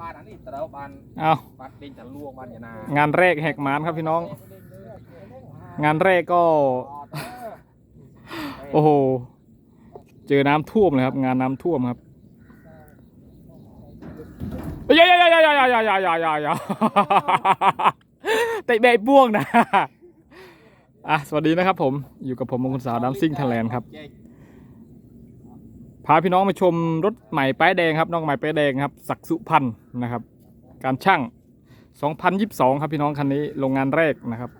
บ้านอันนี้แต่เราบ้านเอาบ้านเด่นจันลวงบ้านยานางานแรกแหกหมานครับพี่น้อง งานแรกก็ โอ้โห เจอน้ำท่วมเลยครับ งานน้ำท่วมครับยายายายายายายายายายาเตะเบะบ่วงนะอะสวัสดีนะครับผมอยู่กับผมมงคลสาวดัมซิ่งไทยแลนด์ครับ พาพี่น้องมาชมรถใหม่ป้ายแดงครับน้องใหม่ป้ายแดงครับศักดิ์สุพันธ์นะครับ การช่าง 2022 ครับพี่น้องคันนี้โรงงานแรกนะครับ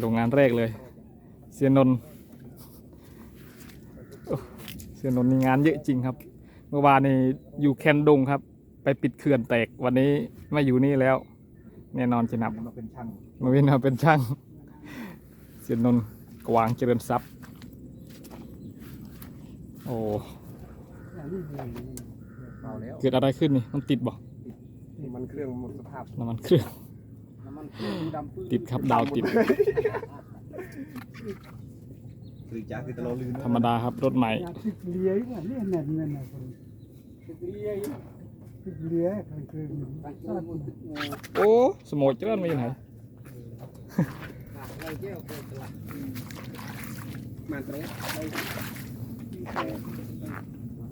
โรงงานแรกเลย เสียนนท์โอ้เสียนนท์นี่งานเยอะจริงครับ เมื่อวานนี้อยู่แคนดงครับ ไปปิดเขื่อนแตกวันนี้ไม่อยู่นี่แล้ว แน่นอนจะนับมาเป็นช่างมาวินมาเป็นช่าง เสียนนท์กวางเจริญทรัพย์ โอ้เมาแล้วเกิดอะไรขึ้นนี่มันติดบ่นี่มันเครื่องหมดสภาพน้ำมันเครื่อง น้ำมันเครื่องดำปื้ติดครับดาวติด คือจ้าคือตะโลลืนธรรมดาครับรถใหม่ Ja, typ leer ju väldigt nära med den här. ติดเรียอยู่ Typ leer kan inte ตั้งเครื่องมันติดงูโอ้สมอยเจริญมาอยู่ไหนอะไรเจ้าเครื่องตลาดมัน เตะไป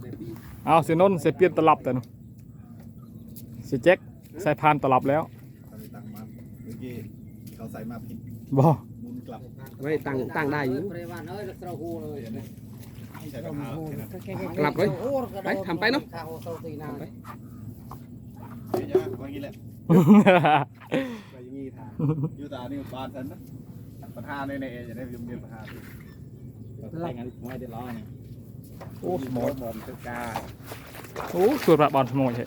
แต่ปีเอาเสียนนท์เสียเปลี่ยนตลับแต่นูเสียแจ็คใส่พานตลับแล้วตอนนี้ตั้งมันเมื่อกี้เขาใส่มาผิดบ่หมุนกลับไม่ตั้งตั้งได้อยู่ใส่กระเพราแค่นั้นกลับเลยไปทำไปเนาะเดี๋ยวจะวางอย่างนี้แหละไปอย่างนี้ทางอยู่ตานี่บ้านฉันนะประธานในในเอจะได้ยมเรียนประธานอะไรงั้นไม่ได้ร้อน โอ้หมอยบอลสกาโอ้สวยประบอลสมอยเหร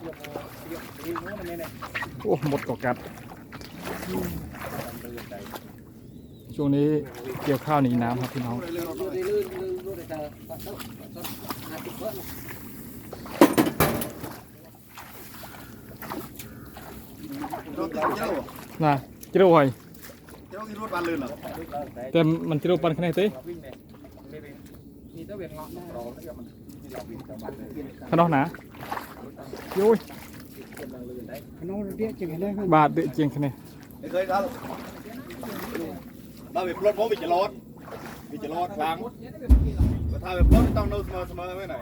โอ้หมดกอกัดช่วงนี้เกี่ยวข้าวหนีน้ำครับพี่น้องนะจิโร่หอยแต่มันจิโร่ปันขนาดไหน มีเจ้าเวนเงาะรอแล้วมันที่เราวิ่งจังหวัดเลยขนอกหนาโย้ยงลื่นได้ Han har det till det här. บาทเดือเจียงคนนไม่เคยครับเราไปปลดผมไปจะรอดไปจะรอดกลางถ้าไปปลดต้องโน้ตเสมอเสมอไว้หน่อย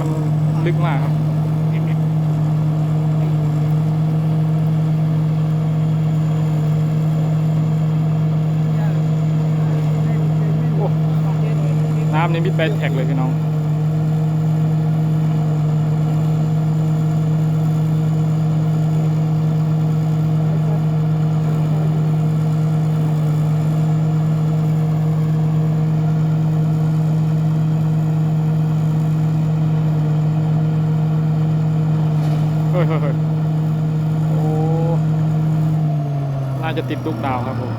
มันลึกมากครับน้ำนี่มิดไปแท็กเลยพี่น้อง โอ้น่าจะติดลูกดาวครับผม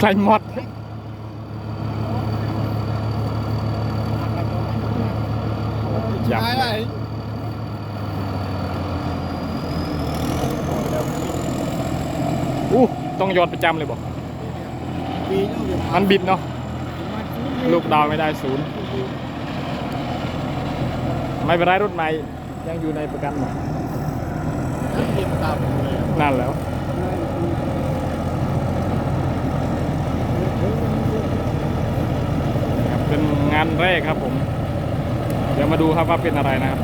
ใครมอดอยากตายไรอู้ต้องหยอดประจำเลยบอกปีนู้นเดี๋ยวมันบิดเนาะลูกดาวไม่ได้ศูนย์ ไม่เป็นไรรถใหม่ยังอยู่ในประกันหมดเก็บตามเลยนั่นแล้วเป็นงานแรกครับผม เดี๋ยวมาดูครับว่าเป็นอะไรนะครับ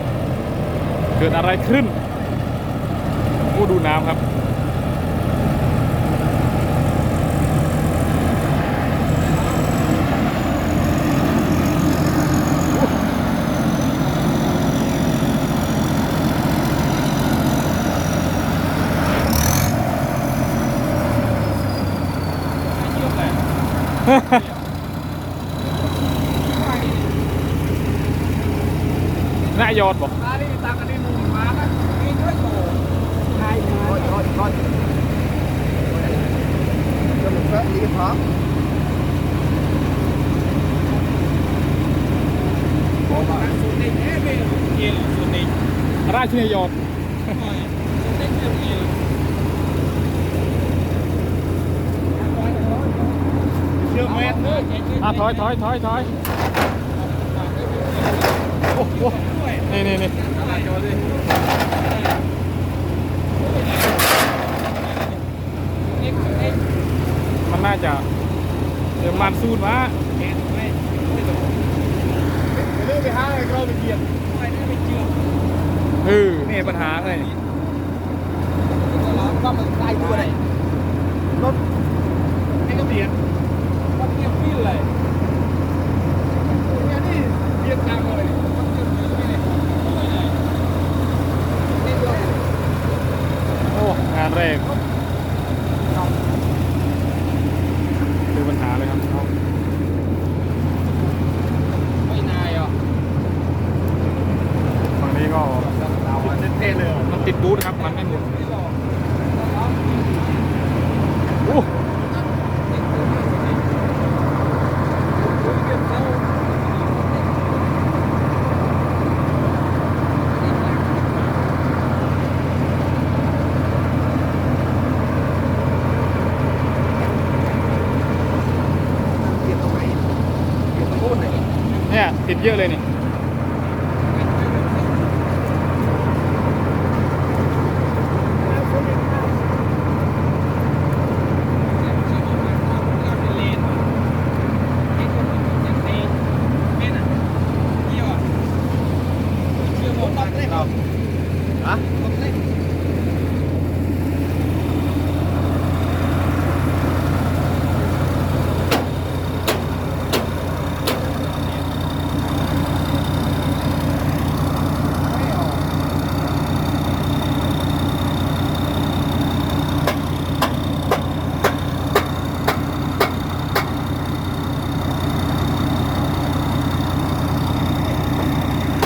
เกิดอะไรขึ้นผู้ดูน้ำครับ น่ายอดบอก ตานี่ตากันนี่มุมมานะนี่ช่วยโต ใช่มา ร้อยร้อยร้อยจะหมดแล้วนี่ก็พร้อม โอ้บอกสูตรเด็กแน่เลยเกี่ยวสูตร เด็กราชนายอดสูตรเด็กเกี่ยวเกี่ยวเชื่อแม่นเลิกอะถอยถอยถอยถอยโอ้โห นี่นี่นี่มันน่าจะเดี๋ยวมันสูดวะเรื่องไปห้างไอ้เราไปเกียรเออนี่ปัญหาเลยก็มันใกล้ตัวเลยรถให้ก็เบียดก็เบียดพี่เลยเนี่ยนี่เบียดจังเลยมันเบียดพี่เลยนี่ด้วย โอ้งานแรกคือปัญหาเลยครับเอา ไม่นายอะ ฝั่งนี้ก็ เราเท่เลย มันติดบูธครับ มันไม่หมุน ไม่หลอก โอ้ เปลี่ยนตรงไหนเปลี่ยนตรงนู้นเลย เนี่ยติดเยอะเลยนี่ ฮะ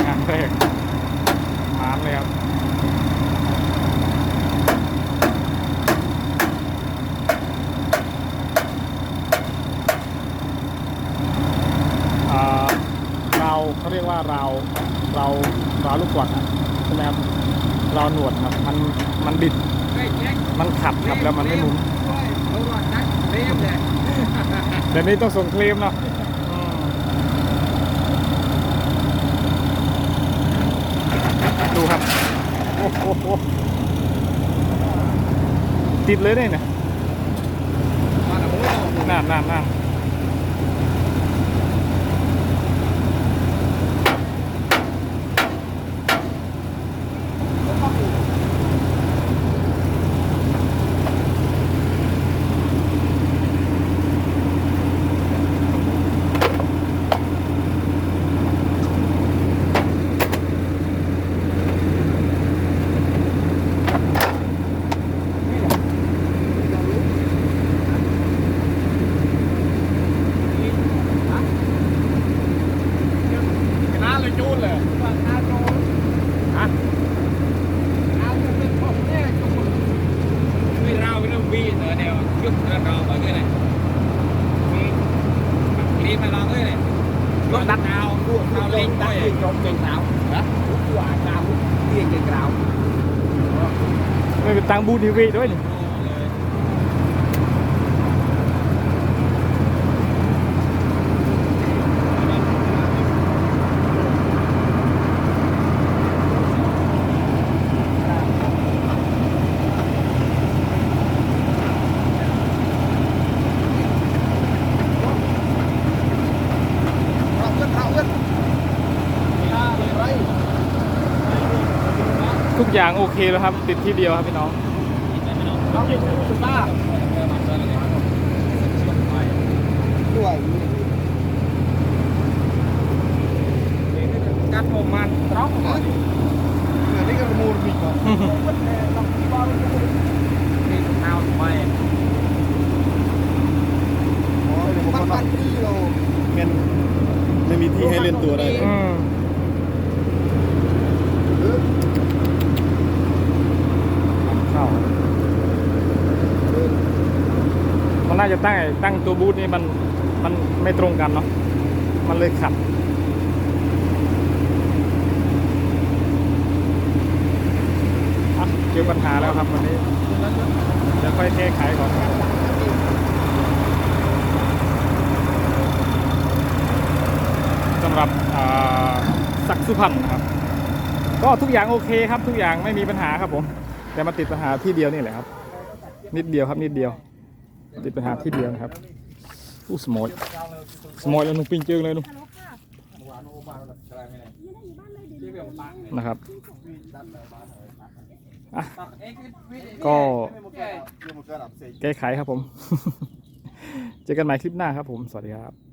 งานแรกมานเลยครับ อ่าเราเขาเรียกว่าราวเราราวลูกกวักอะใช่ไหมครับราวหนวดครับ มันมันบิด มันขั ดครับแล้วมันไม่หมุนเดี๋ยวนี้ต้องส่งเคลมเนาะดูครับโอ้โหติดเลยเนี่ยนั่นนั่นนั่น ตั้งบูทีวีด้วยนี่ เอาเงินเอาเงินอะไร ทุ กอย่างโอเคแล้วครับ ติดที่เดียวครับพี่น้องเอาเงินสุดบ้าด้วย cắt một màn tóc เดี๋ยวนี้ก็มูลมีก่อน đi nào mày ปันปันที่เราเงินไม่มีที่ให้เล่นตัวได้ อืมเข้ามันน่า จะตั้งตั้งตัวบูธนี่มันมันไม่ตรงกันเนาะมันเลยขัดเจอปัญหาแล้วครับวันนี้เดี๋ยวค่อยแก้ไขก่อนครับสำหรับอ่าศักดิ์สุพรรณนะครับ ก็ทุกอย่างโอเคครับ ทุกอย่างไม่มีปัญหาครับผม แต่มาติดปัญหาที่เดียวนี่แหละครับ นิดเดียวครับนิดเดียว ติดปัญหาที่เดียวนะครับอู้สมอยสมอยแล้วนุ่งปิ้งเจิงเลยนุ่งนะครับอะก็แก้ไขครับผม เจอกันใหม่คลิปหน้าครับผม สวัสดีครับ